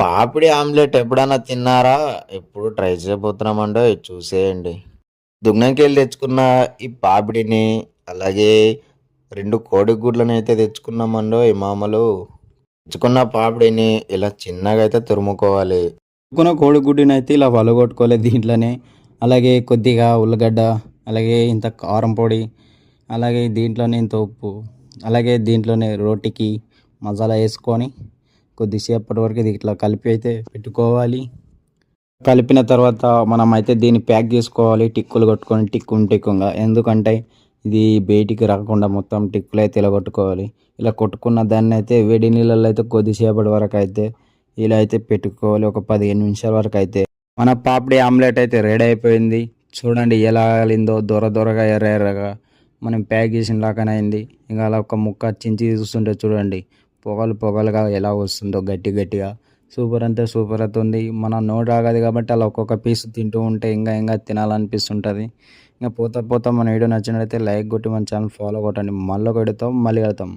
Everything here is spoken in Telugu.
పాపిడి ఆమ్లెట్ ఎప్పుడన్నా తిన్నారా? ఎప్పుడు ట్రై చేయబోతున్నామండో చూసేయండి. దుంగంకెళ్ళి తెచ్చుకున్న ఈ పాపిడిని, అలాగే రెండు కోడిగుడ్లను అయితే తెచ్చుకున్నామండో ఈ మామలు. తెచ్చుకున్న పాపిడిని ఇలా చిన్నగా అయితే తురుముకోవాలి. తెచ్చుకున్న కోడిగుడ్డునైతే ఇలా వలగొట్టుకోవాలి దీంట్లోనే. అలాగే కొద్దిగా ఉల్లగడ్డ, అలాగే ఇంత కారం పొడి, అలాగే దీంట్లోనే ఇంత ఉప్పు, అలాగే దీంట్లోనే రోటికి మసాలా వేసుకొని కొద్దిసేపటి వరకు ఇది ఇట్లా కలిపి అయితే పెట్టుకోవాలి. కలిపిన తర్వాత మనం అయితే దీన్ని ప్యాక్ చేసుకోవాలి టిక్కులు కొట్టుకొని టిక్కుం టిక్కుంగా. ఎందుకంటే ఇది బయటికి రాకుండా మొత్తం టిక్కులు అయితే ఇలా కొట్టుకోవాలి. ఇలా కొట్టుకున్న దాన్ని అయితే వేడి నీళ్ళల్లో అయితే కొద్దిసేపటి వరకు అయితే ఇలా అయితే పెట్టుకోవాలి. ఒక 15 నిమిషాల వరకు అయితే. మన పాపిడి ఆమ్లెట్ అయితే రెడీ అయిపోయింది. చూడండి ఎలా అలిందో దొర దొరగా ఎర్ర ఎర్రగా మనం ప్యాక్ చేసిన లాగానే అయింది. ఇంకా అలా ఒక ముక్క చించి చూస్తుంటే చూడండి పొగలు పొగలుగా ఎలా వస్తుందో గట్టి గట్టిగా. సూపర్ అంతే సూపర్ అవుతుంది. మన నోరు ఆగదు కాబట్టి అలా ఒక్కొక్క పీస్ తింటూ ఉంటే ఇంకా ఇంకా తినాలనిపిస్తుంటుంది. ఇంకా పోతా పోతా మన వీడియో నచ్చినట్లయితే లైక్ కొట్టి మన ఛానల్ ఫాలో కొట్టండి. మళ్ళీ కొడతాం మళ్ళీ కడతాం